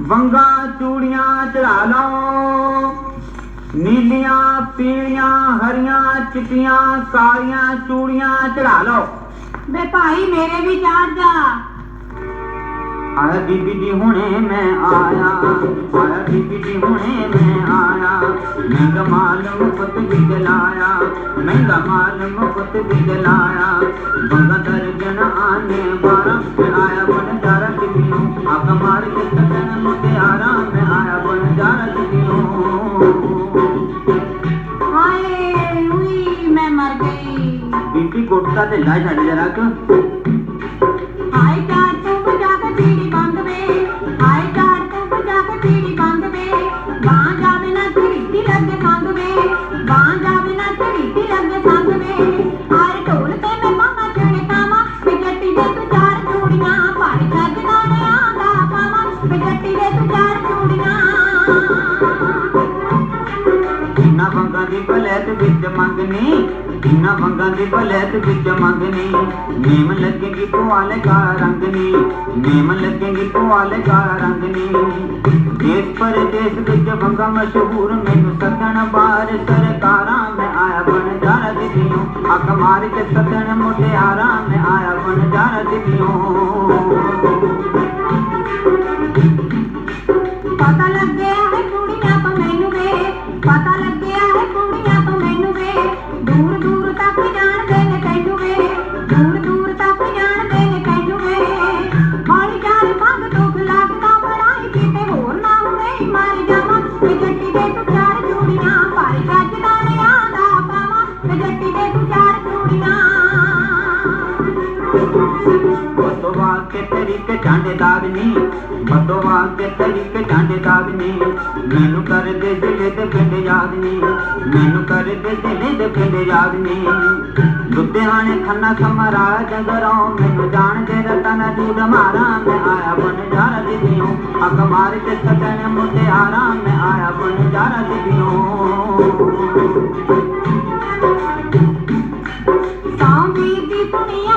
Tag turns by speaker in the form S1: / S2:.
S1: ਵੰਗਾ ਚੂੜੀਆਂ ਚੜਾ ਲਓ। ਨੀਲੀਆਂ ਪੀਲੀਆਂ ਹਰੀਆਂ ਚਿੱਟੀਆਂ ਕਾਲੀਆਂ ਚੂੜੀਆਂ ਚੜਾ ਲਓ।
S2: ਬੇ ਭਾਈ ਮੇਰੇ ਵੀ ਜਾਣ ਜਾ।
S1: ਆਹ ਬੀਬੀ ਜੀ ਹੁਣੇ ਮੈਂ ਆਇਆ। ਆਹ ਬੀਬੀ ਜੀ ਹੁਣੇ ਮੈਂ ਆਇਆ ਦਿਲਾਇਆ ਮਹਿੰਗਾ ਮਾਲ ਮੁਫਤ ਵੀ ਦਿਲਾਇਆ। ਬੰਗਾ ਦਰਜਨ ਆਨੇ ਬਾਰਾਂ ਮੈਂ ਆਇਆ ਬਨ ਜਾਰਾ ਕਿਨੂੰ ਆਕ ਮਾਰ ਕੇ ਤਕਨ ਮੁਟਿਆਰਾ ਮੈਂ ਆਇਆ ਬਨ ਜਾਰਾ ਕਿਨੂੰ
S2: ਹਾਏ ਉਈ ਮੈਂ ਮਰ ਗਈ।
S1: ਬੀਬੀ ਕੋਟਾ ਤੇ ਲਾ ਛੱਡ ਜਰਾ ਕਿ।
S2: ਬਾਂ ਜਾਵੇ ਨਾ ਝੀਟੀ ਲੱਗੇ ਸੰਗ ਵੇ ਹਾਏ ਢੋਲ ਤੇ ਮੈਂ ਬਾਹਾਂ ਚੜੇ ਕਾਵਾਂ ਜੱਟੀ ਦੇ ਤੂੰ ਚਾਰ ਚੂੜੀਆਂ, ਭਾਰੀ ਛੱਜ ਦਾਣਿਆਂ ਦਾ ਪਾਵਾਂ ਵੇ ਜੱਟੀ ਦੇ ਤੂੰ ਚਾਰ ਚੂੜੀਆਂ।
S1: ਇਨਾ ਵੰਗਾਂ ਦੀ ਬਲੈਤ ਵਿੱਚ ਮੰਗਨੀ ਇਨਾ ਵੰਗਾਂ ਦੀ ਬਲੈਤ ਵਿੱਚ ਮੰਗਨੀ। ਨੇਮ ਲੱਗੇਗੀ ਪੁਆਲੇ ਕਾਲਾ ਰੰਗਨੀ ਨੇਮ ਲੱਗੇਗੀ ਪੁਆਲੇ ਕਾਲਾ ਰੰਗਨੀ ਦੇਸ਼ ਪਰਦੇਸ ਵਿੱਚ ਵੰਗਾਂ ਮਸ਼ਹੂਰ ਮੈਨੂੰ ਸੱਜਣ ਬਾਹਰ ਸਰਕਾਰਾਂ ਮੈਂ ਆਇਆ ਬਣ ਜਾਣਾ ਦਿੱਤੀਓ ਅੱਖ ਮਾਰ ਕੇ ਸੱਜਣ ਮੁਟਿਆਰਾਂ ਮੈਂ ਆਇਆ ਬਣ ਜਾਣਾ ਦਿੱਤੀਓ
S2: ਪਤਾ ਲੱਗਿਆ ਤੇ ਜੱਟੀ
S1: ਬਦੋਵਾ ਕੇ ਤਰੀਕੇ ਝਾਂਡੇ ਦਾਗਨੀ ਬਦੋਵਾ ਕੇ ਤਰੀਕੇ ਝਾਂਡੇ ਦਾਗਨੀ ਮੈਨੂੰ ਕਰਦੇ ਦਿਲੇ ਤੇ ਪਿੰਡ ਯਾਦ ਨੀ। ਮੈਨੂੰ ਕਰਦੇ ਦਿਲੇ ਤੇ ਪਿੰਡ ਯਾਦ ਨੀ। ਲੁਧਿਆਣੇ ਖੰਨਾ ਖਮਰਾ ਜਗਰੋਂ ਮੈਨੂੰ ਜਾਣਦੇ ਰਤਨ ਜੂੜ ਮਾਰਾ ਮੈਂ ਆਇਆ ਬਨ ਜਾਰਾ ਦਿੱਤੀਓ ਅੱਖ ਮਾਰ ਕੇ ਸਤਨ ਮੁਟਿਆਰਾ ਮੈਂ ਆਇਆ ਬਨ ਜਾਰਾ ਦਿੱਤੀਓ
S2: ਸੌਂ ਵੀਰ ਦੀ ਦੁਨੀਆ